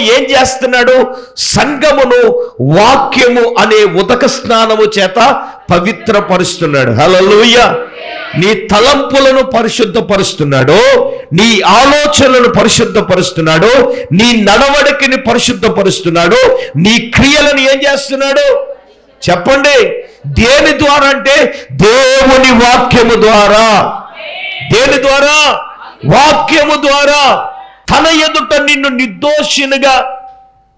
దేవుడు ఏం చేస్తున్నాడు? సంగమును వాక్యము అనే ఉదక స్నానము చేత పవిత్రపరుస్తున్నాడు. హల్లెలూయ! నీ తలంపులను పరిశుద్ధపరుస్తున్నాడు. నీ ఆలోచనలను పరిశుద్ధపరుస్తున్నాడు. నీ నడవడికని పరిశుద్ధపరుస్తున్నాడు. నీ క్రియలను ఏం చేస్తున్నాడు? చెప్పండి. దేని ద్వారా అంటే దేవుని వాక్యము ద్వారా. దేని ద్వారా? వాక్యము ద్వారా. తన ఎదుట నిన్ను నిర్దోషినిగా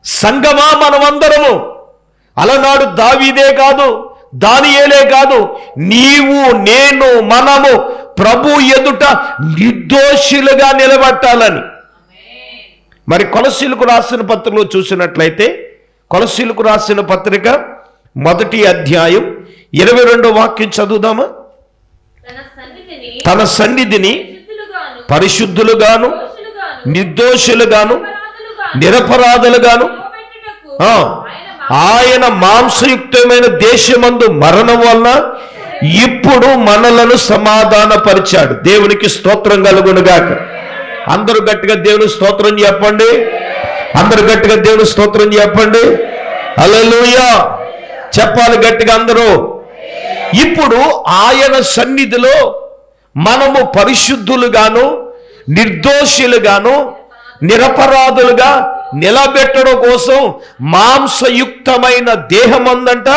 సంగమా మనమందరము. అలనాడు దావీదే కాదు దానియేలే కాదు నీవు నేను మనము ప్రభు ఎదుట నిర్దోషులుగా నిలబట్టాలని. మరి కొలసీలకు రాసిన పత్రికలో చూసినట్లయితే కొలసీలకు రాసిన పత్రిక మొదటి అధ్యాయం ఇరవై రెండో వాక్యం చదువుదామా? తన సన్నిధిని పరిశుద్ధులుగాను నిర్దోషులుగాను నిరపరాధులుగాను ఆయన మాంసయుక్తమైన దేశమందు మరణం వలన ఇప్పుడు మనలను సమాధానపరిచాడు. దేవునికి స్తోత్రం కలుగునుగాక. అందరూ గట్టిగా దేవుని స్తోత్రం చెప్పండి. అందరు గట్టిగా దేవుని స్తోత్రం చెప్పండి. అలలుయా చెప్పాలి గట్టిగా అందరూ. ఇప్పుడు ఆయన సన్నిధిలో మనము పరిశుద్ధులుగాను నిర్దోషులుగాను నిరపరాధులుగా నిలబెట్టడం కోసం మాంసయుక్తమైన దేహం అందంట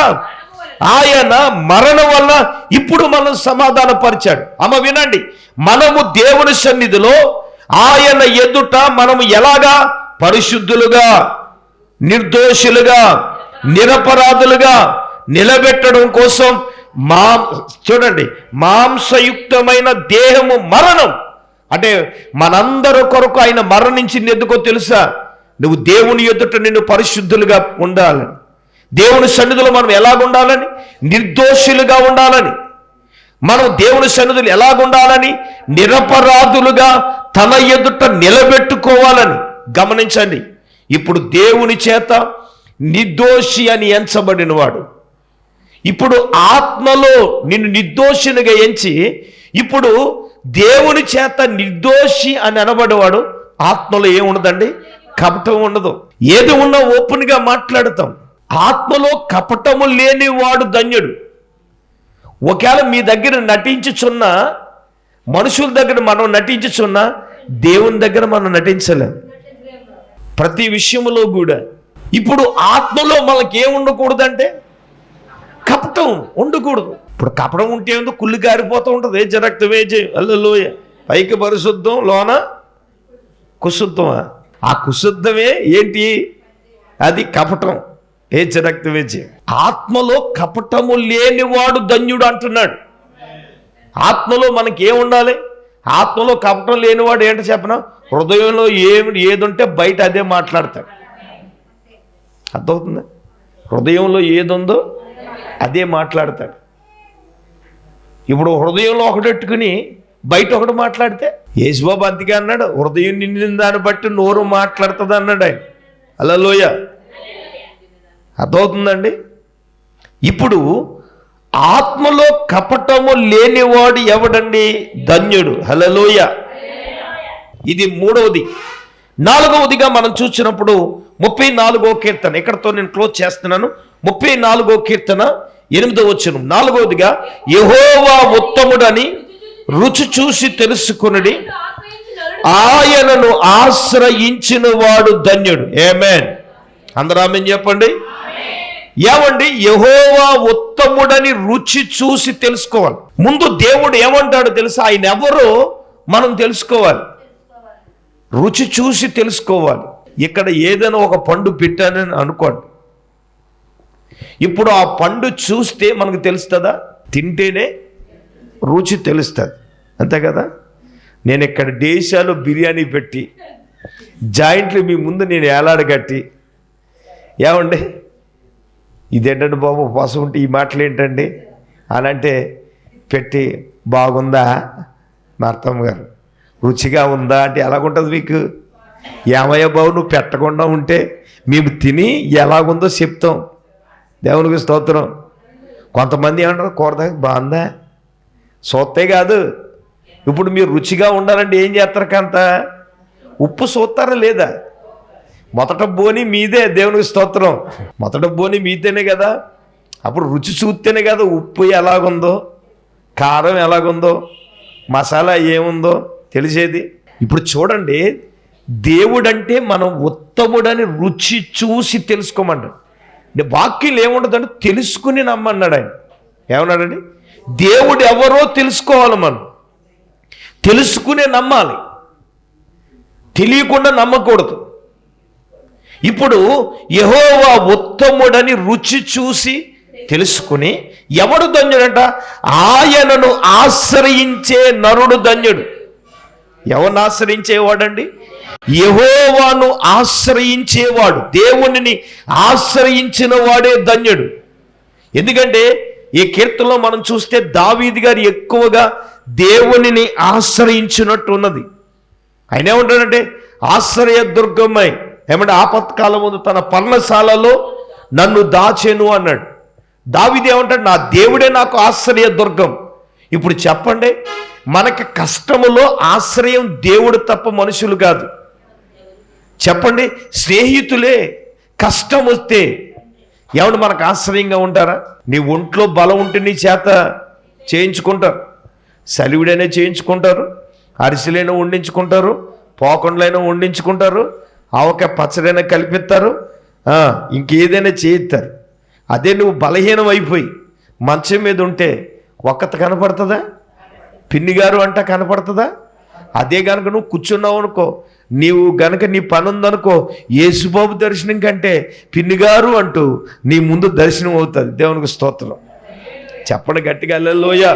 ఆయన మరణం వల్ల ఇప్పుడు మనం సమాధాన పరిచాడు అమ్మ వినండి మనము దేవుని సన్నిధిలో ఆయన ఎదుట మనము ఎలాగా? పరిశుద్ధులుగా నిర్దోషులుగా నిరపరాధులుగా నిలబెట్టడం కోసం మా చూడండి మాంసయుక్తమైన దేహము మరణం. అంటే మనందరి కొరకు ఆయన మరణించింది ఎందుకో తెలుసా? నువ్వు దేవుని ఎదుట నిన్ను పరిశుద్ధులుగా ఉండాలని. దేవుని సన్నిధిలో మనం ఎలాగుండాలని? నిర్దోషులుగా ఉండాలని. మనం దేవుని సన్నిధులు ఎలాగుండాలని? నిరపరాధులుగా తన ఎదుట నిలబెట్టుకోవాలని. గమనించండి ఇప్పుడు దేవుని చేత నిర్దోషి అని ఎంచబడినవాడు. ఇప్పుడు ఆత్మలో నిన్ను నిర్దోషినిగా ఎంచి ఇప్పుడు దేవుని చేత నిర్దోషి అని అనబడేవాడు ఆత్మలో ఏముండదండి కపటం ఉండదు. ఏది ఉన్నా ఓపెన్గా మాట్లాడతాం. ఆత్మలో కపటము లేనివాడు ధన్యుడు. ఒకవేళ మీ దగ్గర నటించుచున్నా మనుషుల దగ్గర మనం నటించుచున్నా దేవుని దగ్గర మనం నటించలేం. ప్రతి విషయంలో కూడా. ఇప్పుడు ఆత్మలో మనకి ఏం ఉండకూడదంటే కపటం ఉండకూడదు. ఇప్పుడు కపటం ఉంటే ఏందో కుళ్ళు కారిపోతూ ఉంటుంది. ఏ రక్తం వేజే అల్లలోయ. పైకి పరిశుద్ధం లోన కుశుద్ధమా? ఆ కుశుద్ధమే ఏంటి? అది కపటం. ఏ రక్తం వేజే ఆత్మలో కపటము లేనివాడు ధన్యుడు అంటున్నాడు. ఆత్మలో మనకి ఏం ఉండాలి ఆత్మలో కపటం లేనివాడు ఏంటో చెప్పనా? హృదయంలో ఏమి ఏదుంటే బయట అదే మాట్లాడతాడు. అర్థమవుతుందా? హృదయంలో ఏదుందో అదే మాట్లాడతాడు. ఇప్పుడు హృదయంలో ఒకటెట్టుకుని బయట ఒకటి మాట్లాడితే యేసుబాబు అంతికే అన్నాడు హృదయం నిండిన దాన్ని బట్టి నోరు మాట్లాడుతుంది అన్నాడు ఆయన. అలా లోయ అర్థమవుతుందండి? ఇప్పుడు ఆత్మలో కపటము లేనివాడు ఎవడండి? ధన్యుడు. హలలోయ ఇది మూడవది. నాలుగవదిగా మనం చూసినప్పుడు ముప్పై నాలుగో కీర్తన ఇక్కడతో నేను క్లోజ్ చేస్తున్నాను. ముప్పై నాలుగో కీర్తన ఎనిమిదో వచ్చిన నాలుగవదిగా యహోవా ఉత్తముడని రుచి చూసి తెలుసుకునడి. ఆయనను ఆశ్రయించిన వాడు ధన్యుడు. ఏమేన్ అందరూ ఆమెన్ చెప్పండి. ఏమండి? యహోవా ఉత్తముడని రుచి చూసి తెలుసుకోవాలి. ముందు దేవుడు ఏమంటాడు తెలుసా? ఆయన ఎవరో మనం తెలుసుకోవాలి. రుచి చూసి తెలుసుకోవాలి. ఇక్కడ ఏదైనా ఒక పండు పెట్టానని అనుకోండి. ఇప్పుడు ఆ పండు చూస్తే మనకు తెలుస్తుందా? తింటేనే రుచి తెలుస్తుంది. అంతే కదా? నేను ఇక్కడ దేశాలు బిర్యానీ పెట్టి జాయింట్లు మీ ముందు నేను ఏలాడగట్టి ఏమండి? ఇదేంటంటే బాబు ఉపవాసం ఉంటే ఈ మాటలు ఏంటండి అని అంటే పెట్టి బాగుందా? మా అర్థమ్మ గారు. రుచిగా ఉందా అంటే ఎలాగుంటుంది మీకు? ఏమయ్య బాబు నువ్వు పెట్టకుండా ఉంటే మేము తిని ఎలాగుందో చెప్తాం. దేవునికి స్తోత్రం. కొంతమంది ఏమంటారు? కూరదా? బాగుందా? సోత్తే కాదు. ఇప్పుడు మీరు రుచిగా ఉండాలంటే ఏం చేస్తారు కంత? ఉప్పు సోతారా లేదా? మొదట బోని మీదే దేవునికి స్తోత్రం. మొదట బోని మీతేనే కదా. అప్పుడు రుచి చూస్తేనే కదా ఉప్పు ఎలాగుందో కారం ఎలాగుందో మసాలా ఏముందో తెలిసేది. ఇప్పుడు చూడండి దేవుడంటే మనం ఉత్తముడని రుచి చూసి తెలుసుకోమంటాడు. అంటే వాక్యం ఏముండదంటే తెలుసుకుని నమ్మన్నాడు ఆయన. ఏమన్నాడండి? దేవుడు ఎవరో తెలుసుకోవాలి మనం. తెలుసుకునే నమ్మాలి. తెలియకుండా నమ్మకూడదు. ఇప్పుడు యహోవా ఉత్తముడని రుచి చూసి తెలుసుకుని ఎవడు ధన్యుడంట? ఆయనను ఆశ్రయించే నరుడు ధన్యుడు. ఎవరిని ఆశ్రయించేవాడండి? యహోవాను ఆశ్రయించేవాడు. దేవునిని ఆశ్రయించిన వాడే ధన్యుడు. ఎందుకంటే ఈ కీర్తనలో మనం చూస్తే దావీది గారు ఎక్కువగా దేవునిని ఆశ్రయించినట్టు ఉన్నది. ఆయన ఏమంటాడంటే ఆశ్రయ దుర్గమ్మై ఏమంటే ఆపత్కాలం ముందు తన పర్ణశాలలో నన్ను దాచెను అన్నాడు. దావిది ఏమంటాడు నా దేవుడే నాకు ఆశ్రయ దుర్గం. ఇప్పుడు చెప్పండి మనకి కష్టములో ఆశ్రయం దేవుడు తప్ప మనుషులు కాదు. చెప్పండి స్నేహితులే కష్టం వస్తే ఎవడు మనకు ఆశ్రయంగా ఉంటారా? నీ ఒంట్లో బలం ఉంటే నీ చేత చేయించుకుంటారు. సలివిడైనా చేయించుకుంటారు అరిసెలైనా వండించుకుంటారు పోకండ్లైనా వండించుకుంటారు ఆవకాయ పచ్చడైనా కలిపిస్తారు ఇంకేదైనా చేయిస్తారు. అదే నువ్వు బలహీనం అయిపోయి మంచం మీద ఉంటే ఒక్కత కనపడుతుందా? పిన్నిగారు అంట కనపడుతుందా? అదే కనుక నువ్వు కూర్చున్నావు అనుకో నీవు గనక నీ పని ఉందనుకో యేసుబాబు దర్శనం కంటే పిన్నిగారు అంటూ నీ ముందు దర్శనం అవుతుంది. దేవునికి స్తోత్రం. చెప్పండి గట్టిగా లోయ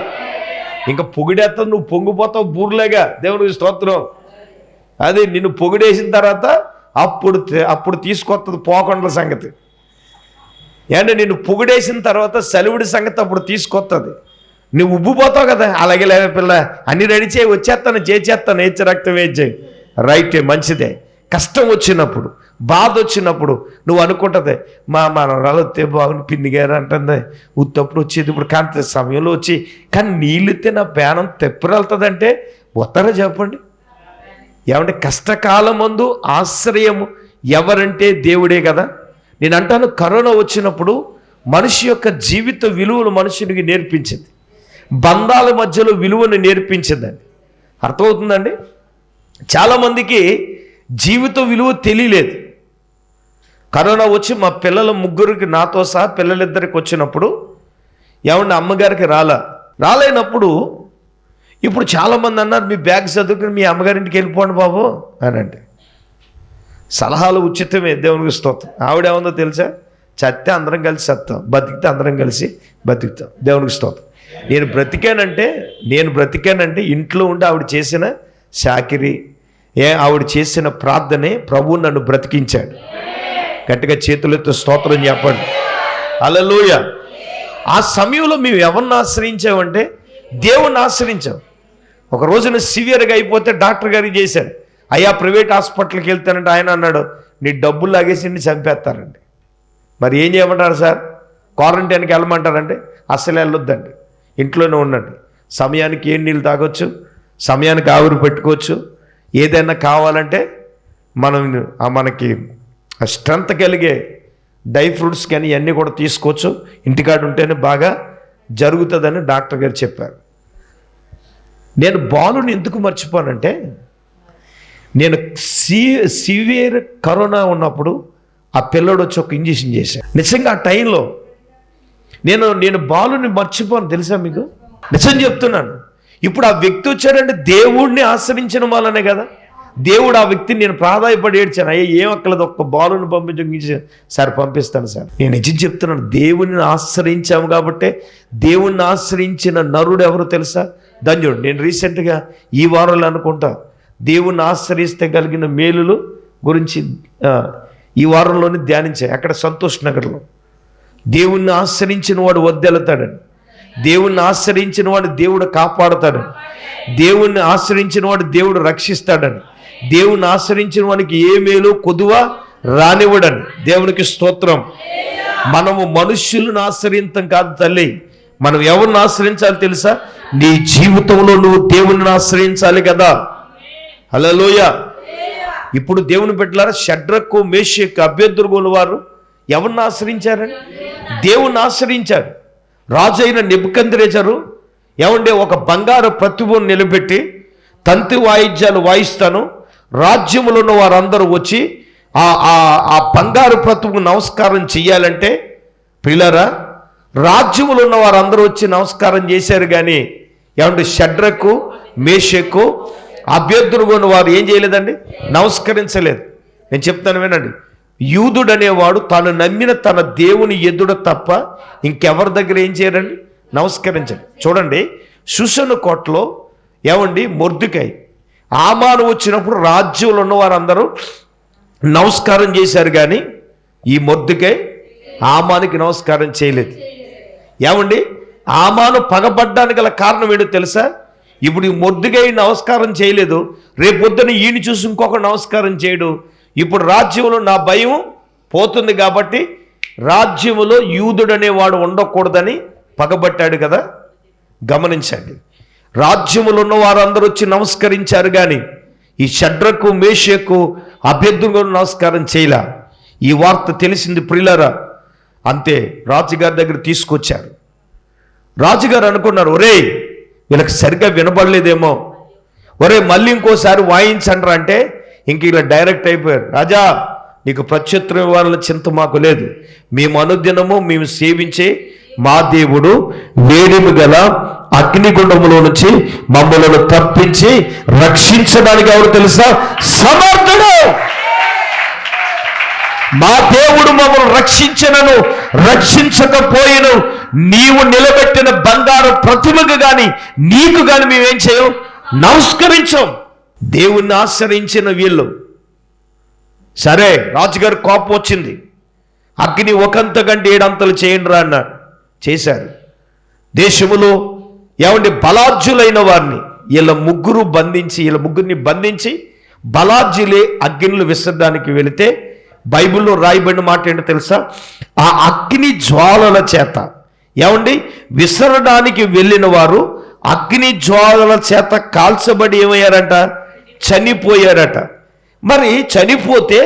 ఇంకా పొగిడేస్తావు నువ్వు పొంగిపోతావు బూర్లేగా. దేవునికి స్తోత్రం. అది నిన్ను పొగిడేసిన తర్వాత అప్పుడు అప్పుడు తీసుకొస్తుంది పోకొండల సంగతి. ఏంటంటే నిన్ను పొగిడేసిన తర్వాత సెలవుడి సంగతి అప్పుడు తీసుకొస్తుంది నువ్వు ఉబ్బిపోతావు కదా? అలాగే లేవే పిల్ల. అన్ని రెడీ చేయి వచ్చేస్తాను చేసేస్తాను ఏచ రక్తం వేచేయి రైటే మంచిదే. కష్టం వచ్చినప్పుడు బాధ వచ్చినప్పుడు నువ్వు అనుకుంటుంది మా మనవరాలు వస్తే బాగుంది పిన్ని గారు అంటుంది. ఉత్తప్పుడు వచ్చేది ఇప్పుడు కాంతి సమయంలో వచ్చి కానీ నీళ్ళితే నా పేనం తెప్పరెళ్తుందంటే ఉత్తర చెప్పండి. ఏమంటే కష్టకాలం ముందు ఆశ్రయము ఎవరంటే దేవుడే కదా. నేను అంటాను కరోనా వచ్చినప్పుడు మనిషి యొక్క జీవిత విలువలు మనుషునికి నేర్పించింది. బంధాల మధ్యలో విలువను నేర్పించిందండి. అర్థమవుతుందండి? చాలామందికి జీవిత విలువ తెలియలేదు. కరోనా వచ్చి మా పిల్లల ముగ్గురికి నాతో సహా పిల్లలిద్దరికి వచ్చినప్పుడు ఏమన్నా అమ్మగారికి రాలా? రాలేనప్పుడు ఇప్పుడు చాలామంది అన్నారు మీ బ్యాగ్ చదువుకుని మీ అమ్మగారింటికి వెళ్ళిపోండి బాబు అని అంటే సలహాలు ఉచితమే దేవునికి స్తోత్రం. ఆవిడేముందో తెలుసా? చస్తే అందరం కలిసి చస్తాం బతికితే అందరం కలిసి బతుకుతాం. దేవునికి స్తోత్రం. నేను బ్రతికానంటే నేను బ్రతికానంటే ఇంట్లో ఉండి ఆవిడ చేసిన షాకిరి ఏ ఆవిడ చేసిన ప్రార్థనే ప్రభువు నన్ను బ్రతికించాడు. గట్టిగా చేతులతో స్తోత్రం చెప్పండి. అలలోయ ఆ సమయంలో మేము ఎవరిని ఆశ్రయించామంటే దేవుణ్ణి ఆశ్రయించాం. ఒక రోజున సివియర్గా అయిపోతే డాక్టర్ గారికి చేశాడు అయ్యా ప్రైవేట్ హాస్పిటల్కి వెళ్తానంటే ఆయన అన్నాడు నీ డబ్బులు లాగేసి నిన్ను చంపేస్తారండి. మరి ఏం చేయమంటారు సార్? క్వారంటైన్కి వెళ్ళమంటారంటే అస్సలు వెళ్ళొద్దండి. ఇంట్లోనే ఉండండి. సమయానికి ఏం నీళ్ళు తాగొచ్చు? సమయానికి ఆవిరి పెట్టుకోవచ్చు? ఏదైనా కావాలంటే మనం మనకి ఆ స్ట్రెంత్ కలిగే డ్రై ఫ్రూట్స్ కానీ ఇవన్నీ కూడా తీసుకోవచ్చు. ఇంటికాడ ఉంటేనే బాగా జరుగుతుందని డాక్టర్ గారు చెప్పారు. నేను బాలుని ఎందుకు మర్చిపోనంటే నేను సీ సివియర్ కరోనా ఉన్నప్పుడు ఆ పిల్లడు వచ్చి ఒక ఇంజెక్షన్ చేశాను నిజంగా ఆ టైంలో నేను నేను బాలుని మర్చిపోను తెలుసా మీకు? నిజం చెప్తున్నాను. ఇప్పుడు ఆ వ్యక్తి వచ్చాడంటే దేవుడిని ఆశ్రయించిన వాళ్ళనే కదా. దేవుడు ఆ వ్యక్తిని నేను ప్రాధాయపడి ఏడ్చాను. అయ్యా ఏం అక్కలేదు ఒక్క బాలుని పంపించి సార్ పంపిస్తాను సార్. నేను నిజం చెప్తున్నాను దేవుణ్ణి ఆశ్రయించాము కాబట్టే దేవుణ్ణి ఆశ్రయించిన నరుడు ఎవరు తెలుసా? ధన్యుడు నేను రీసెంట్గా ఈ వారంలో అనుకుంటా దేవుణ్ణి ఆశ్రయిస్తే కలిగిన మేలులు గురించి ఈ వారంలోనే ధ్యానించాయి అక్కడ సంతోష్ నగర్లో. దేవుణ్ణి ఆశ్రయించిన వాడు వద్దెళతాడని. దేవుణ్ణి ఆశ్రయించిన వాడు దేవుడు కాపాడుతాడని. దేవుణ్ణి ఆశ్రయించిన వాడు దేవుడు రక్షిస్తాడని. దేవుణ్ణి ఆశ్రయించిన వానికి ఏ మేలు కొదువ రానివ్వడని. దేవునికి స్తోత్రం. మనము మనుష్యులను ఆశ్రయించం కాదు తల్లి. మనం ఎవరిని ఆశ్రయించాలి తెలుసా? నీ జీవితంలో నువ్వు దేవుణ్ణి ఆశ్రయించాలి కదా. హలోయ ఇప్పుడు దేవుని పెట్టారా షడ్రకు మేషక్ అభ్యర్థులు వారు ఎవరిని ఆశ్రయించారండి దేవుణ్ణి ఆశ్రయించారు రాజు అయిన నిబుకంద్రేజరు ఏమంటే ఒక బంగారు ప్రతిభను నిలబెట్టి తంతి వాయిద్యాలు వాయిస్తాను. రాజ్యములో ఉన్న వారందరూ వచ్చి ఆ ఆ బంగారు ప్రతిభకు నమస్కారం చేయాలంటే పిల్లరా రాజ్యములో ఉన్న వారందరూ వచ్చి నమస్కారం చేశారు కానీ ఏమంటే షడ్రకు మేషకు అభ్యర్థులు ఉన్న వారు ఏం చేయలేదండి? నమస్కరించలేదు. నేను చెప్తాను వినండి. యూదుడనేవాడు తాను నమ్మిన తన దేవుని ఎదుడ తప్ప ఇంకెవరి దగ్గర ఏం చేయరండి నమస్కరించండి. చూడండి సుసను కోటలో ఏమండి? మొర్దుకాయ్ ఆమాను వచ్చినప్పుడు రాజ్యంలో ఉన్న వారందరూ నమస్కారం చేశారు కానీ ఈ మొర్దుకాయ్ ఆమానికి నమస్కారం చేయలేదు. ఏమండి? ఆమాను పగబడ్డానికి గల కారణం ఏంటో తెలుసా? ఇప్పుడు ఈ మొద్దుగా నమస్కారం చేయలేదు. రేపొద్దున ఈయన చూసి ఇంకొక నమస్కారం చేయడు. ఇప్పుడు రాజ్యంలో నా భయం పోతుంది కాబట్టి రాజ్యములో యూదుడు అనేవాడు ఉండకూడదని పగబట్టాడు కదా. గమనించండి. రాజ్యములో ఉన్న వారందరూ వచ్చి నమస్కరించారు కానీ ఈ షడ్రకు మేషకు అభ్యర్థులు నమస్కారం చేయలా. ఈ వార్త తెలిసింది ప్రిలరా అంతే రాజుగారి దగ్గర తీసుకొచ్చారు. రాజుగారు అనుకున్నారు ఒరే వీళ్ళకి సరిగ్గా వినపడలేదేమో ఒరే మళ్ళీ ఇంకోసారి వాయించండ్రా అంటే ఇంక ఇలా డైరెక్ట్ అయిపోయారు. రాజా నీకు ప్రత్యుత్తరం ఇవ్వాలని చింత మాకు లేదు. మేము అనుదినము మేము సేవించే మా దేవుడు వేడిమి గల అగ్నిగుండములో నుంచి మమ్మలను తప్పించి రక్షించడానికి ఎవరు తెలుసా? సమర్థుడు! మా దేవుడు మమ్మల్ని రక్షించినను రక్షించకపోయిను నీవు నిలబెట్టిన బంగారు ప్రతిమకు కానీ నీకు కానీ మేమేం చేయం? నమస్కరించం. దేవుణ్ణి ఆశ్రయించిన వీళ్ళు. సరే రాజుగారు కోపం వచ్చింది. అగ్ని ఒకంత కంటే ఏడంతలు చేయండి రా అన్నాడు. చేశారు. దేశములో ఏమంటే బలార్జులైన వారిని వీళ్ళ ముగ్గురు బంధించి వీళ్ళ ముగ్గురిని బంధించి బలార్జులే అగ్నిలు విసరడానికి వెళితే బైబిల్లో రాయబడిన మాట ఏంటో తెలుసా? ఆ అగ్ని జ్వాలల చేత. ఏమండి? విసరడానికి వెళ్ళిన వారు అగ్ని జ్వాలల చేత కాల్చబడి ఏమయ్యారంట? చనిపోయారట మరి చనిపోతే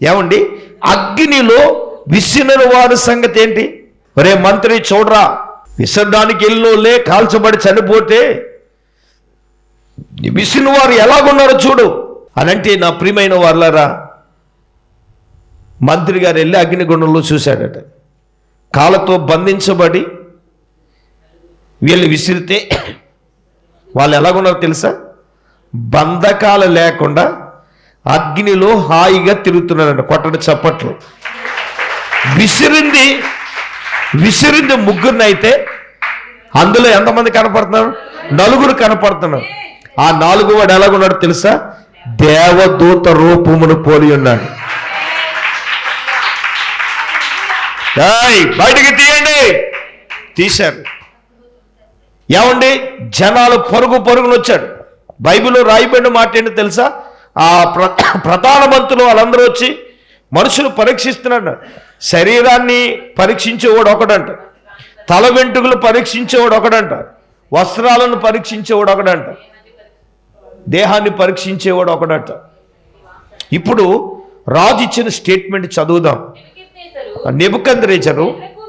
ఏమండి? అగ్నిలో విసిరిన వారి సంగతి ఏంటి? ఒరే మంత్రి చూడరా విసరడానికి వెళ్ళోలే కాల్చబడి చనిపోతే విసిన వారు ఎలాగున్నారో చూడు. అనంటే నా ప్రియమైన వాళ్ళరా మంత్రి గారు వెళ్ళి అగ్నిగుండంలో చూశాడట. కాళ్ళతో బంధించబడి వీళ్ళు విసిరితే వాళ్ళు ఎలాగున్నారో తెలుసా? బంధకాలు లేకుండా అగ్నిలో హాయిగా తిరుగుతున్నారంట కొట్టడం చప్పట్లు. విసిరింది విసిరింది ముగ్గురినైతే అందులో ఎంతమంది కనపడుతున్నారు? నలుగురు కనపడుతున్నారు. ఆ నాలుగు వాడు ఎలాగున్నాడు తెలుసా? దేవదూత రూపమును పోలి ఉన్నాడు. బయటికి తీయండి. తీశారు. ఏమండి? జనాలు పరుగు పరుగును వచ్చాడు బైబిల్లో రాయబడిన మాట ఏంటో తెలుసా? ఆ ప్ర ప్రధానమంతులు వాళ్ళందరూ వచ్చి మనుషులు పరీక్షిస్తున్నాడు శరీరాన్ని పరీక్షించేవాడు ఒకడంట. తల వెంట్రుకలు పరీక్షించేవాడు ఒకడంట. వస్త్రాలను పరీక్షించేవాడు ఒకడంట. దేహాన్ని పరీక్షించేవాడు ఒకడంట. ఇప్పుడు రాజు ఇచ్చిన స్టేట్మెంట్ చదువుదాం. నెబుకంద్రేచరు షడ్రకు,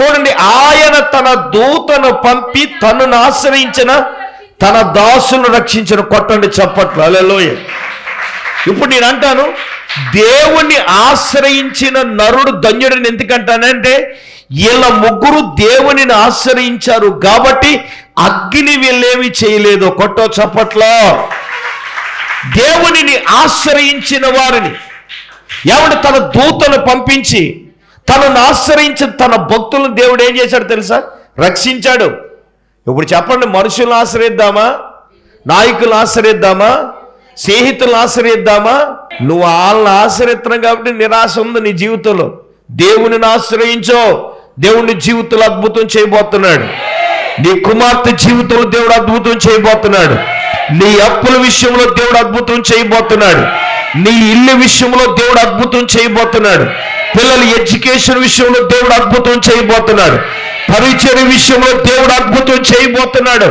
చూడండి ఆయన తన దూతను పంపి తనను ఆశ్రయించిన తన దాసును రక్షించిన కొట్టండి చప్పట్లు. అలలోయ ఇప్పుడు నేను అంటాను దేవుణ్ణి ఆశ్రయించిన నరుడు ధన్యుడిని ఎందుకంటానంటే వీళ్ళ ముగ్గురు దేవునిని ఆశ్రయించారు కాబట్టి అగ్ని వీళ్ళేమి చేయలేదు. కొట్టో చప్పట్లో. దేవునిని ఆశ్రయించిన వారిని ఎవడు తన దూతను పంపించి తనను ఆశ్రయించిన తన భక్తులను దేవుడు ఏం చేశాడు తెలుసా? రక్షించాడు. ఇప్పుడు చెప్పండి మనుషులను ఆశ్రయిద్దామా? నాయకులను ఆశ్రయిద్దామా? స్నేహితులను ఆశ్రయిద్దామా? నువ్వు వాళ్ళని ఆశ్రయిస్తున్నావు కాబట్టి నిరాశ ఉంది నీ జీవితంలో. దేవునిని ఆశ్రయించో. దేవుని జీవితంలో అద్భుతం చేయబోతున్నాడు. నీ కుమార్తె జీవితంలో దేవుడు అద్భుతం చేయబోతున్నాడు. నీ అప్పుల విషయంలో దేవుడు అద్భుతం చేయబోతున్నాడు. నీ ఇల్లు విషయంలో దేవుడు అద్భుతం చేయబోతున్నాడు. పిల్లల ఎడ్యుకేషన్ విషయంలో దేవుడు అద్భుతం చేయబోతున్నాడు. పరిచయ విషయంలో దేవుడు అద్భుతం చేయబోతున్నాడు.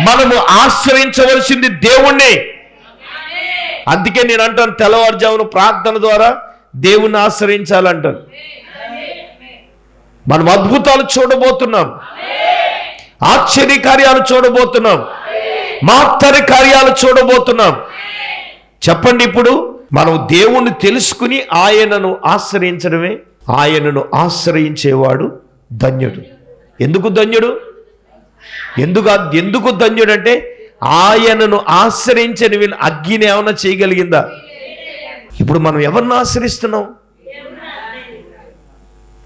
మనము ఆశ్రయించవలసింది దేవుణ్ణి. అందుకే నేను అంటాను తెల్లవారుజామున ప్రార్థన ద్వారా దేవుణ్ణి ఆశ్రయించాలంటాను. మనం అద్భుతాలు చూడబోతున్నాం. ఆశ్చర్య కార్యాలు చూడబోతున్నాం. మాత్తరి కార్యాలు చూడబోతున్నాం. చెప్పండి ఇప్పుడు మనం దేవుణ్ణి తెలుసుకుని ఆయనను ఆశ్రయించడమే ఆయనను ఆశ్రయించేవాడు ధన్యుడు. ఎందుకు ధన్యుడు? ఎందుకు ఎందుకు ధన్యుడు అంటే ఆయనను ఆశ్రయించని వీళ్ళు అగ్గిని ఏమైనా చేయగలిగిందా? ఇప్పుడు మనం ఎవరిని ఆశ్రయిస్తున్నాం?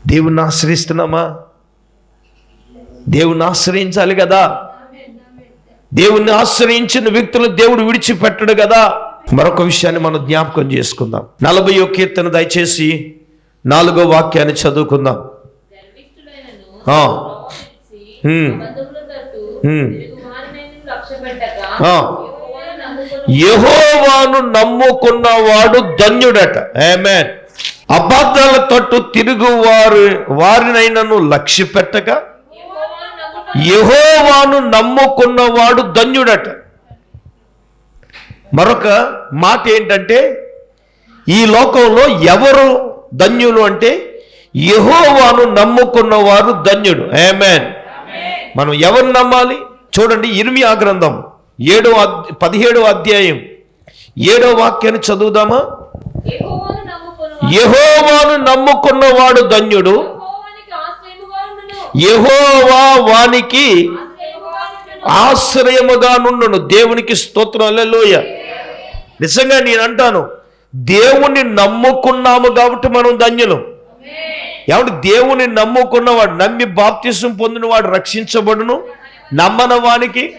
దేవుణ్ణి ఆశ్రయిస్తున్నామా? దేవుణ్ణి ఆశ్రయించాలి కదా. దేవుణ్ణి ఆశ్రయించిన వ్యక్తులు దేవుడు విడిచిపెట్టడు కదా. మరొక విషయాన్ని మనం జ్ఞాపకం చేసుకుందాం. నలభై కీర్తన దయచేసి నాలుగో వాక్యాన్ని చదువుకుందాం. యెహోవాను నమ్ముకొని యహోవాను నమ్ముకున్నవాడు ధన్యుడట. అబద్ధాల తట్టు తిరుగు వారు వారినైనను లక్ష్య పెట్టక యెహోవాను నమ్ముకున్నవాడు ధన్యుడట. మరొక మాట ఏంటంటే ఈ లోకంలో ఎవరు ధన్యులు అంటే యహోవాను నమ్ముకున్నవారు ధన్యుడు. ఆమేన్ మనం ఎవరు నమ్మాలి? చూడండి ఇర్మియా గ్రంథం ఏడో పదిహేడో అధ్యాయం. ఏడో వాక్యాన్ని చదువుదామా? యెహోవాను నమ్ముకొను యహోవాను నమ్ముకున్నవాడు ధన్యుడు. యహోవా వానికి ఆశ్రయముగా నుండును. దేవునికి స్తోత్రం. అల్లెలోయ నిజంగా నేను అంటాను దేవుణ్ణి నమ్ముకున్నాము కాబట్టి మనం ధన్యులం. ఎవడు దేవుని నమ్ముకున్నవాడు నమ్మి బాప్తిసం పొందినవాడు రక్షించబడును నమ్మన వానికి.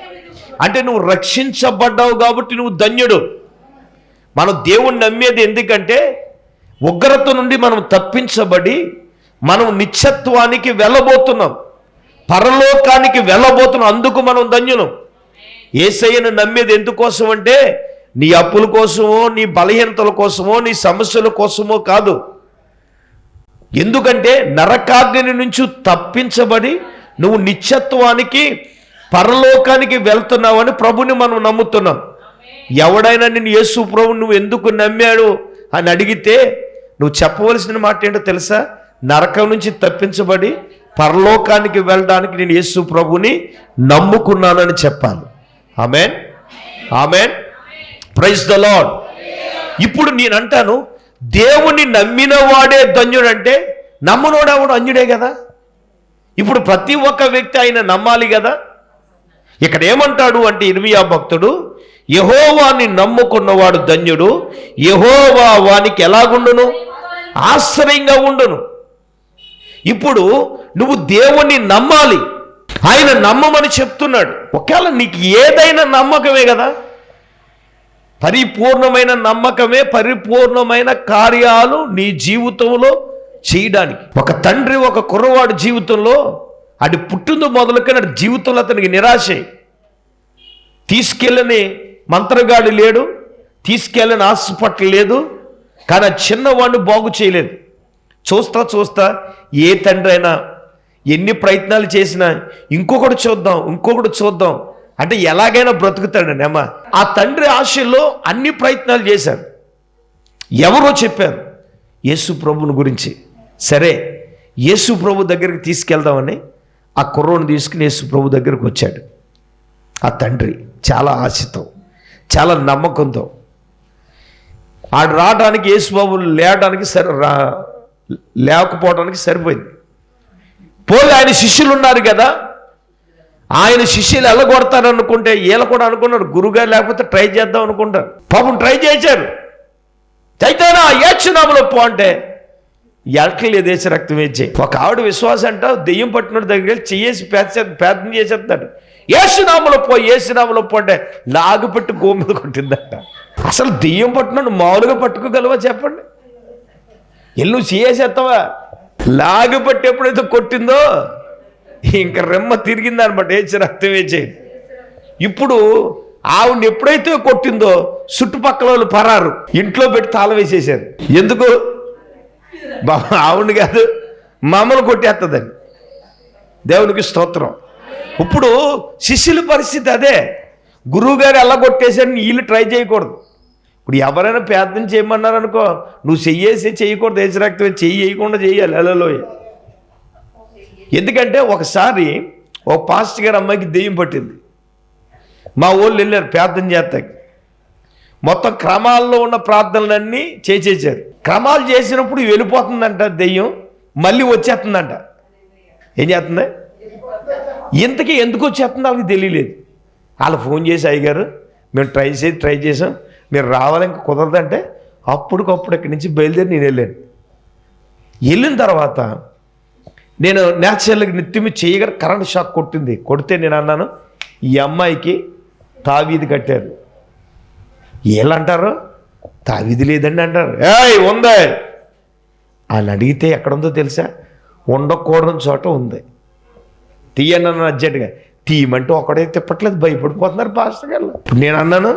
అంటే నువ్వు రక్షించబడ్డావు కాబట్టి నువ్వు ధన్యుడు. మనం దేవుణ్ణి నమ్మేది ఎందుకంటే ఉగ్రత నుండి మనం తప్పించబడి మనం నిత్యత్వానికి వెళ్ళబోతున్నాం. పరలోకానికి వెళ్ళబోతున్నాం. అందుకు మనం ధన్యులం. ఏసయ్యను నమ్మేది ఎందుకోసం అంటే నీ అప్పుల కోసమో నీ బలహీనతల కోసమో నీ సమస్యల కోసమో కాదు. ఎందుకంటే నరకాగ్ని నుంచి తప్పించబడి నువ్వు నిత్యత్వానికి పరలోకానికి వెళ్తున్నావని ప్రభుని మనం నమ్ముతున్నాం. ఎవడైనా నిన్ను యేసు ప్రభు నువ్వు ఎందుకు నమ్మాడు అని అడిగితే నువ్వు చెప్పవలసిన మాట ఏంటో తెలుసా? నరకం నుంచి తప్పించబడి పరలోకానికి వెళ్ళడానికి నేను యేసు ప్రభుని నమ్ముకున్నానని చెప్పాలి. Amen? Amen? Praise the lord ఇప్పుడు నేను అంటాను దేవుని నమ్మిన వాడే ధన్యుడంటే నమ్మనోడేవాడు అన్యుడే కదా. ఇప్పుడు ప్రతి ఒక్క వ్యక్తి ఆయన నమ్మాలి కదా. ఇక్కడ ఏమంటాడు అంటే ఇర్మియా భక్తుడు యహోవాని నమ్ముకున్నవాడు ధన్యుడు యహోవా వానికి ఎలాగుండును? ఆశ్రయంగా ఉండును. ఇప్పుడు నువ్వు దేవుణ్ణి నమ్మాలి. ఆయన నమ్మమని చెప్తున్నాడు. ఒకవేళ నీకు ఏదైనా నమ్మకమే కదా? పరిపూర్ణమైన నమ్మకమే పరిపూర్ణమైన కార్యాలు నీ జీవితంలో చేయడానికి. ఒక తండ్రి ఒక కుర్రవాడి జీవితంలో అటు పుట్టింది మొదలుకొని అటు జీవితంలో అతనికి నిరాశ తీసుకెళ్ళని మంత్రగాడు లేడు తీసుకెళ్ళని హాస్పిటల్ లేదు కానీ ఆ చిన్నవాడిని బాగు చేయలేదు. చూస్తా చూస్తా ఏ తండ్రి అయినా ఎన్ని ప్రయత్నాలు చేసినా ఇంకొకటి చూద్దాం ఇంకొకటి చూద్దాం. అంటే ఎలాగైనా బ్రతుకుతాడండి అమ్మ. ఆ తండ్రి ఆశల్లో అన్ని ప్రయత్నాలు చేశారు. ఎవరో చెప్పారు యేసు ప్రభుని గురించి. సరే యేసు ప్రభు దగ్గరికి తీసుకెళ్దామని ఆ కుర్రోని తీసుకుని యేసు ప్రభు దగ్గరికి వచ్చాడు. ఆ తండ్రి చాలా ఆశతో చాలా నమ్మకంతో ఆడు రావడానికి యేసుబాబు లేవడానికి సరే రా లేకపోవడానికి సరిపోయింది. పోయి ఆయన శిష్యులు ఉన్నారు కదా ఆయన శిష్యులు ఎల్లగొడతారు అనుకుంటే వీళ్ళు కూడా అనుకున్నారు గురుగారు లేకపోతే ట్రై చేద్దాం అనుకుంటారు. పాపం ట్రై చేశారు. చైతన్య ఏచునాములో పో అంటే ఎలకలేదు దేశ రక్తం వేచే. ఒక ఆవిడ విశ్వాసం అంట దెయ్యం పట్టిన దగ్గరికి చేసి చెయ్యేసి పేర్చే ప్రార్థన చేసేస్తాడు. ఏసునామలో పో ఏసునామలో పో అంటే లాగు పెట్టి గోమిద కొట్టిందంట. అసలు దెయ్యం పట్టినోడు మామూలుగా పట్టుకోగలవా చెప్పండి? ఎల్లు చేసేస్తావా లాగు పట్టి ఎప్పుడైతే కొట్టిందో ఇంకా రెమ్మ తిరిగిందనమాట ఏ ఏచి రక్తం వేచే ఇప్పుడు ఆవిడ ఎప్పుడైతే కొట్టిందో చుట్టుపక్కల వాళ్ళు పరారు. ఇంట్లో పెట్టి తాళ వేసేసారు ఎందుకు? బాబా కాదు మమ్మల్ని కొట్టేస్తుందని దేవునికి స్తోత్రం. ఇప్పుడు శిష్యుల పరిస్థితి అదే. గురువుగారు ఎలా కొట్టేశారని వీళ్ళు ట్రై చేయకూడదు. ఇప్పుడు ఎవరైనా ప్రార్థన చేయమన్నారు అనుకో నువ్వు చెయ్యేసి చేయకూడదు దేశరక్తం చెయ్యి వేయకుండా చేయాలి అలలోయ. ఎందుకంటే ఒకసారి ఒక పాస్ట్ గారు అమ్మాయికి దెయ్యం పట్టింది. మా ఊళ్ళు వెళ్ళారు ప్రార్థన చేస్తాకి. మొత్తం క్రమాల్లో ఉన్న ప్రార్థనలన్నీ చేసేసారు. క్రమాలు చేసినప్పుడు వెళ్ళిపోతుందంట దెయ్యం మళ్ళీ వచ్చేస్తుందంట. ఏం చేస్తుంది? ఇంతకీ ఎందుకు వచ్చేస్తుంది? వాళ్ళకి తెలియలేదు. వాళ్ళు ఫోన్ చేసి అయ్యగారు మేము ట్రై చేసి ట్రై చేసాం. మీరు రావాలి ఇంకా కుదరదంటే అప్పటికప్పుడు ఇక్కడి నుంచి బయలుదేరి నేను వెళ్ళాను. వెళ్ళిన తర్వాత నేను న్యాచురల్గా నిత్యం చేయగల కరెంట్ షాక్ కొట్టింది. కొడితే నేను అన్నాను ఈ అమ్మాయికి తావీది కట్టారు. ఏళ్ళంటారు తావీది లేదండి అంటారు. ఏయ్ ఉందే. వాళ్ళు అడిగితే ఎక్కడుందో తెలుసా? ఉండకూడని చోట ఉంది. తీయన్న అర్జెంటుగా. తీయమంటే ఒకడే తిప్పట్లేదు భయపడిపోతున్నారు పాస్టర్ గారు. ఇప్పుడు నేను అన్నాను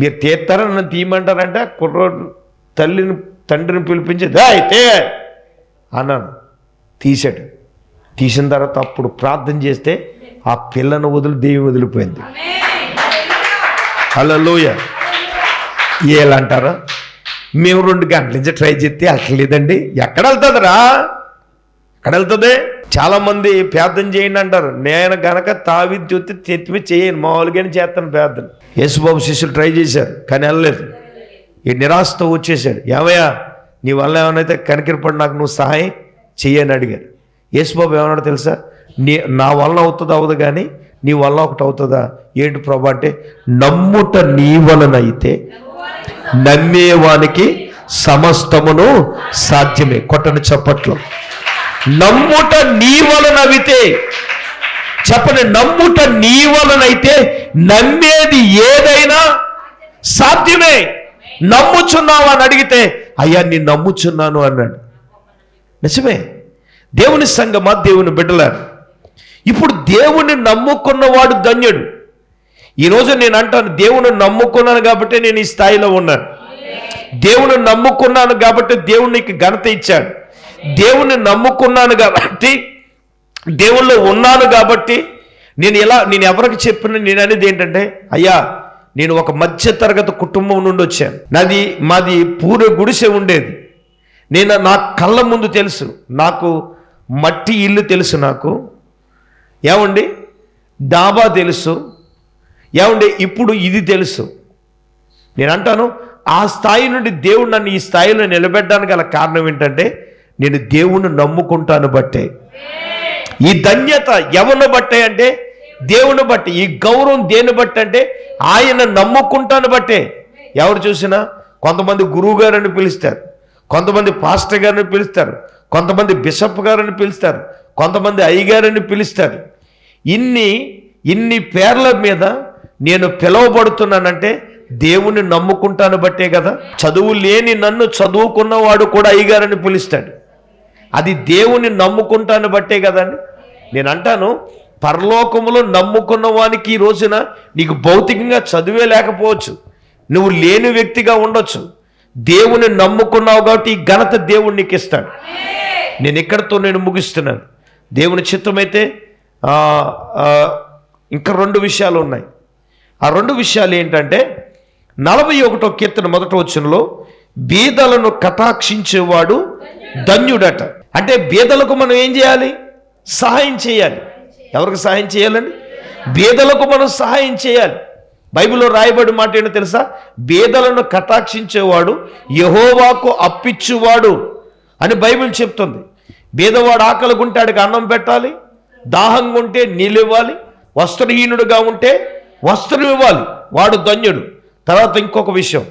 మీరు తీస్తారని నన్ను తీయమంటారంటే కుర్రోడు తల్లిని తండ్రిని పిలిపించి అయితే అన్నాను. తీసాడు తీసిన తర్వాత అప్పుడు ప్రార్థన చేస్తే ఆ పిల్లను వదిలి దేవి వదిలిపోయింది. హలో లోయ ఏలంటారా? మేము రెండు గంటల నుంచి ట్రై చేస్తే వెళ్ళలేదండి ఎక్కడ వెళ్తుందిరా? ఎక్కడ వెళ్తుంది? చాలామంది ప్రార్థన చేయండి అంటారు. నేను గనక తావి చూస్తే తెత్తిమి చేయను. మామూలుగానే చేస్తాను ప్రార్థన. యేసుబాబు శిష్యులు ట్రై చేశారు కానీ వెళ్ళలేదు. ఈ నిరాశతో వచ్చేసాడు ఏమయ్యా నీ వల్ల ఏమైనా కనికిరపడి నాకు నువ్వు సహాయం చెయ్యని అడిగారు. యేసుబాబు ఏమన్నాడు తెలుసా? నీ నా వల్ల అవుతుంది అవ్వదు కానీ నీ వల్ల ఒకటి అవుతుందా? ఏంటి ప్రభా అంటే నమ్ముట నీ వలన అయితే నమ్మేవానికి సమస్తమును సాధ్యమే. కొట్టని చప్పట్లో. నమ్ముట నీ వలనవితే చెప్పండి నమ్ముట నీ వలనైతే నమ్మేది ఏదైనా సాధ్యమే. నమ్ముచున్నావు అని అడిగితే అయ్యా నేను నమ్ముచున్నాను అన్నాడు. నిజమే. దేవుని సంగమా దేవుని బిడ్డలారు. ఇప్పుడు దేవుని నమ్ముకున్నవాడు ధన్యుడు. ఈరోజు నేను అంటాను దేవుని నమ్ముకున్నాను కాబట్టి నేను ఈ స్థాయిలో ఉన్నాను. దేవుని నమ్ముకున్నాను కాబట్టి దేవుడు నీకు ఘనత ఇచ్చాడు. దేవుణ్ణి నమ్ముకున్నాను కాబట్టి దేవుళ్ళు ఉన్నాను కాబట్టి నేను ఎలా నేను ఎవరికి చెప్పిన నేను అనేది ఏంటంటే అయ్యా నేను ఒక మధ్య తరగతి కుటుంబం నుండి వచ్చాను. నాది మాది పూర గుడిసె ఉండేది. నేను నా కళ్ళ ముందు తెలుసు నాకు మట్టి ఇల్లు తెలుసు నాకు. ఏమండి? డాబా తెలుసు. ఏమండి? ఇప్పుడు ఇది తెలుసు. నేను అంటాను ఆ స్థాయి నుండి దేవుడు నన్ను ఈ స్థాయిలో నిలబెట్టడానికి గల కారణం ఏంటంటే నేను దేవుణ్ణి నమ్ముకుంటాను బట్టే. ఈ ధన్యత ఎవరిని బట్టే అంటే? దేవుని బట్టి. ఈ గౌరవం దేని బట్టి అంటే? ఆయన నమ్ముకుంటాను బట్టే. ఎవరు చూసినా? కొంతమంది గురువు గారని పిలుస్తారు. కొంతమంది పాస్టర్ గారిని పిలుస్తారు. కొంతమంది బిషప్ గారని పిలుస్తారు. కొంతమంది అయ్యగారని పిలుస్తారు. ఇన్ని ఇన్ని పేర్ల మీద నేను పిలువబడుతున్నానంటే దేవుని నమ్ముకుంటాను బట్టే కదా? చదువు లేని నన్ను చదువుకున్నవాడు కూడా అయ్యగారని పిలుస్తాడు. అది దేవుని నమ్ముకుంటాను బట్టే కదండి. నేను అంటాను పరలోకములో నమ్ముకున్న వానికి ఈ రోజున నీకు భౌతికంగా చదివే లేకపోవచ్చు. నువ్వు లేని వ్యక్తిగా ఉండొచ్చు. దేవుని నమ్ముకున్నావు కాబట్టి ఈ ఘనత దేవుడు నీకు ఇస్తాడు నేను ఇక్కడితో నేను ముగిస్తున్నాను. దేవుని చిత్తమైతే ఇంకా రెండు విషయాలు ఉన్నాయి. ఆ రెండు విషయాలు ఏంటంటే నలభై ఒకటో కీర్తన మొదట వచ్చినలో బీదలను కటాక్షించేవాడు ధన్యుడట. అంటే బీదలకు మనం ఏం చేయాలి? సహాయం చేయాలి. ఎవరికి సహాయం చేయాలండి? బీదలకు మనం సహాయం చేయాలి. బైబిల్లో రాయబడి మాట ఏంటో తెలుసా? బీదలను కటాక్షించేవాడు యహోవాకు అప్పిచ్చువాడు అని బైబిల్ చెప్తుంది. బీదవాడు ఆకలిగుంటే ఆడికి అన్నం పెట్టాలి దాహంగా ఉంటే నీళ్ళు ఇవ్వాలి వస్త్రహీనుడుగా ఉంటే వస్త్రం ఇవ్వాలి వాడు ధన్యుడు. తర్వాత ఇంకొక విషయం.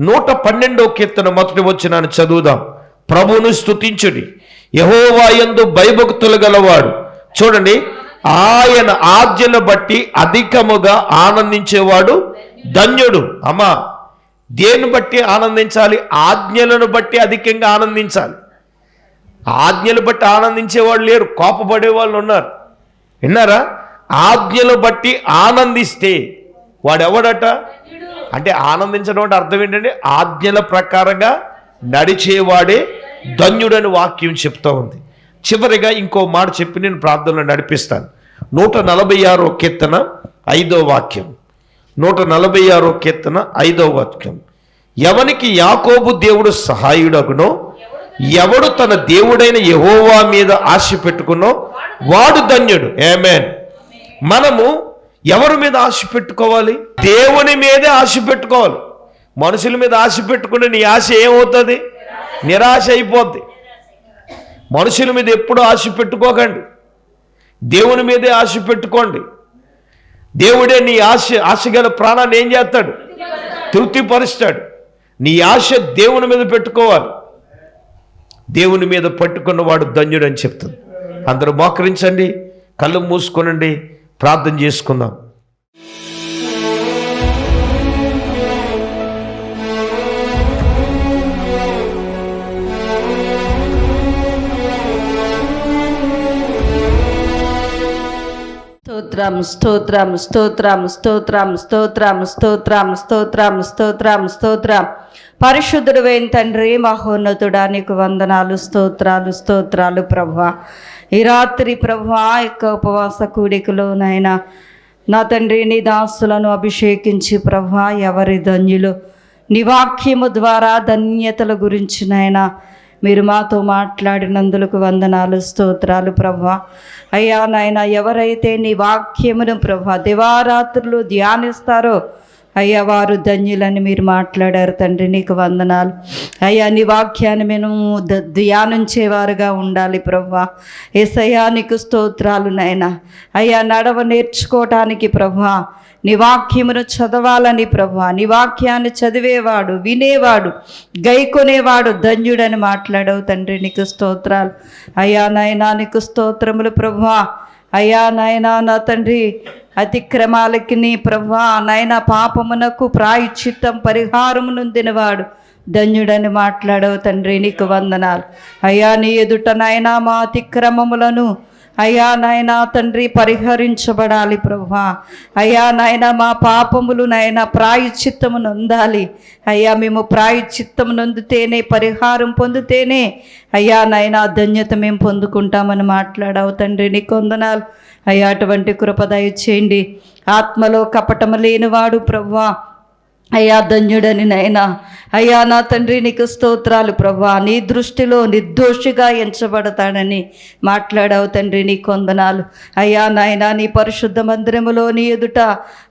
నూట పన్నెండో కీర్తన మొదటి వచ్చినాను చదువుదాం. ప్రభువును స్తుతించుడి. యహోవాయందు భయభక్తులు గలవాడు. చూడండి ఆయన ఆజ్ఞను బట్టి అధికముగా ఆనందించేవాడు ధన్యుడు. అమ్మా దేన్ని బట్టి ఆనందించాలి? ఆజ్ఞలను బట్టి అధికంగా ఆనందించాలి. ఆజ్ఞలు బట్టి ఆనందించేవాళ్ళు లేరు కోపపడే వాళ్ళు ఉన్నారు. విన్నారా? ఆజ్ఞలు బట్టి ఆనందిస్తే వాడెవడట? అంటే ఆనందించడం అంటే అర్థం ఏంటంటే ఆజ్ఞల ప్రకారంగా నడిచేవాడే ధన్యుడని వాక్యం చెప్తా ఉంది. చివరిగా ఇంకో మాట చెప్పి నేను ప్రార్థనలో నడిపిస్తాను. నూట నలభై ఆరో కీర్తన ఐదో వాక్యం. నూట నలభై ఆరో కీర్తన ఐదో వాక్యం. ఎవనికి యాకోబు దేవుడు సహాయుడగునో ఎవడు తన దేవుడైన యహోవా మీద ఆశ పెట్టుకున్నో వాడు ధన్యుడు. ఏమేన్ మనము ఎవరి మీద ఆశ పెట్టుకోవాలి? దేవుని మీదే ఆశ పెట్టుకోవాలి. మనుషుల మీద ఆశ పెట్టుకుంటే నీ ఆశ ఏమవుతుంది? నిరాశ అయిపోద్ది. మనుషుల మీద ఎప్పుడు ఆశ పెట్టుకోకండి. దేవుని మీదే ఆశ పెట్టుకోండి. దేవుడే నీ ఆశ ఆశగల ప్రాణాన్ని ఏం చేస్తాడు? తృప్తిపరుస్తాడు. నీ ఆశ దేవుని మీద పెట్టుకోవాలి. దేవుని మీద పట్టుకున్నవాడు ధన్యుడు అని చెప్తుంది. అందరూ మోకరించండి కళ్ళు మూసుకొనండి ప్రార్థన చేసుకుందాం. స్తోత్రం స్తోత్రం స్తోత్రం స్తోత్రం స్తోత్రం స్తోత్రం స్తోత్రం స్తోత్రం స్తోత్రం. పరిశుద్ధుడు వేం తండ్రి మహోన్నతుడా నీకు వందనాలు స్తోత్రాలు స్తోత్రాలు ప్రభా ఈ రాత్రి ప్రభా యొక్క ఉపవాస కూడికలో నాయన నా తండ్రి నీ దాసులను అభిషేకించి ప్రభా ఎవరి ధన్యులు? నీ వాక్యము ద్వారా ధన్యతల గురించి నాయనా మీరు మాతో మాట్లాడినందులకు వందనాలు స్తోత్రాలు ప్రభా. అయ్యా నాయన ఎవరైతే నీ వాక్యమును ప్రభా దివారాత్రులు ధ్యానిస్తారో అయ్యా వారు ధన్యులని మీరు మాట్లాడారు తండ్రి నీకు వందనాలు. అయ్యా నీ వాక్యాన్ని మేము ధ్యానించేవారుగా ఉండాలి ప్రవ్వా ఏసయ్యా నీకు స్తోత్రాలు నాయన. అయ్యా నడవ నేర్చుకోవటానికి ప్రభా నీ వాక్యమును చదవాలని ప్రభా నీ వాక్యాన్ని చదివేవాడు వినేవాడు గైకొనేవాడు ధన్యుడని మాట్లాడవు తండ్రి నీకు స్తోత్రాలు. అయ్యా నాయనా నీకు స్తోత్రములు ప్రభా అయ్యా నాయనా నా తండ్రి అతిక్రమాలకి నీ ప్రభా నాయన పాపమునకు ప్రాయశ్చిత్తం పరిహారము నొందినవాడు ధన్యుడని మాట్లాడవు తండ్రి నీకు వందనాలు. అయ్యా నీ ఎదుట నాయనా మా అతిక్రమములను అయ్యా నాయన తండ్రి పరిహరించబడాలి ప్రభా అయ్యా నాయన మా పాపములు నాయన ప్రాయుచిత్తము నొందాలి. అయ్యా మేము ప్రాయుచిత్తము నొందితేనే పరిహారం పొందితేనే అయ్యా నాయన ధన్యత మేము పొందుకుంటామని మాట్లాడావు తండ్రి నీ కొందనాలు అయ్యా అటువంటి కృప దయచేయండి. ఆత్మలో కపటము లేనివాడు ప్రభా అయ్యా ధన్యుడని నైనా అయ్యా నా తండ్రి నీకు స్తోత్రాలు ప్రభా. నీ దృష్టిలో నిర్దోషిగా ఎంచబడతాడని మాట్లాడావు తండ్రి నీ కొందనాలు. అయ్యా నాయనా నీ పరిశుద్ధ మందిరములో నీ ఎదుట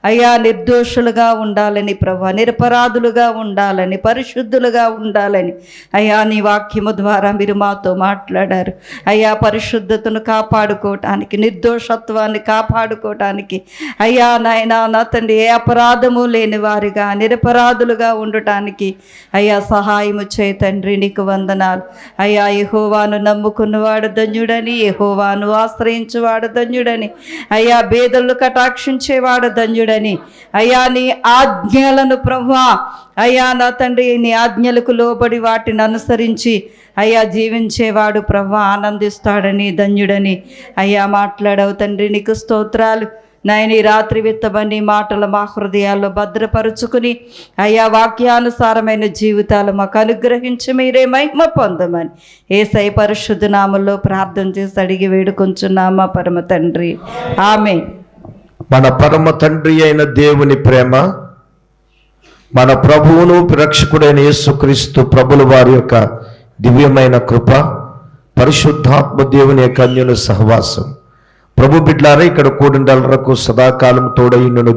అయ్యా నిర్దోషులుగా ఉండాలని ప్రభా నిరపరాధులుగా ఉండాలని పరిశుద్ధులుగా ఉండాలని అయ్యా నీ వాక్యము ద్వారా మీరు మాతో మాట్లాడారు. అయ్యా పరిశుద్ధతను కాపాడుకోవటానికి నిర్దోషత్వాన్ని కాపాడుకోవటానికి అయ్యా నాయనా నా తండ్రి ఏ అపరాధము లేని వారిగా నిరపరాధులుగా ఉండటానికి అయ్యా సహాయము చేయ తండ్రి నీకు వందనాలు. అయ్యా యహోవాను నమ్ముకున్నవాడు ధన్యుడని యహోవాను ఆశ్రయించువాడు ధన్యుడని. అయ్యా బేదలు కటాక్షించేవాడు ధన్యుడని. అయ్యా నీ ఆజ్ఞలను ప్రభా అయ్యా నా తండ్రి నీ ఆజ్ఞలకు లోబడి వాటిని అనుసరించి అయ్యా జీవించేవాడు ప్రభా ఆనందిస్తాడని ధన్యుడని. అయ్యా మాట్లాడవు తండ్రి నీకు స్తోత్రాలు. నాయన ఈ రాత్రి విత్తబని మాటలు మా హృదయాల్లో భద్రపరుచుకుని అయ్యా వాక్యానుసారమైన జీవితాలు మాకు అనుగ్రహించి మీరే మహిమ పొందమని. ఏసై పరిశుద్ధ నామంలో ప్రార్థన చేసి అడిగి వేడుకొంచున్నామా పరమ తండ్రి. ఆమె మన పరమ తండ్రి అయిన దేవుని ప్రేమ మన ప్రభువును రక్షకుడైన యేసుక్రీస్తు ప్రభుల వారి యొక్క దివ్యమైన కృప పరిశుద్ధాత్మ దేవుని యొక్క అన్యుల సహవాసం. ప్రభు బిడ్లారా ఇక్కడ కూడిండలరకు సదాకాలం తోడైండును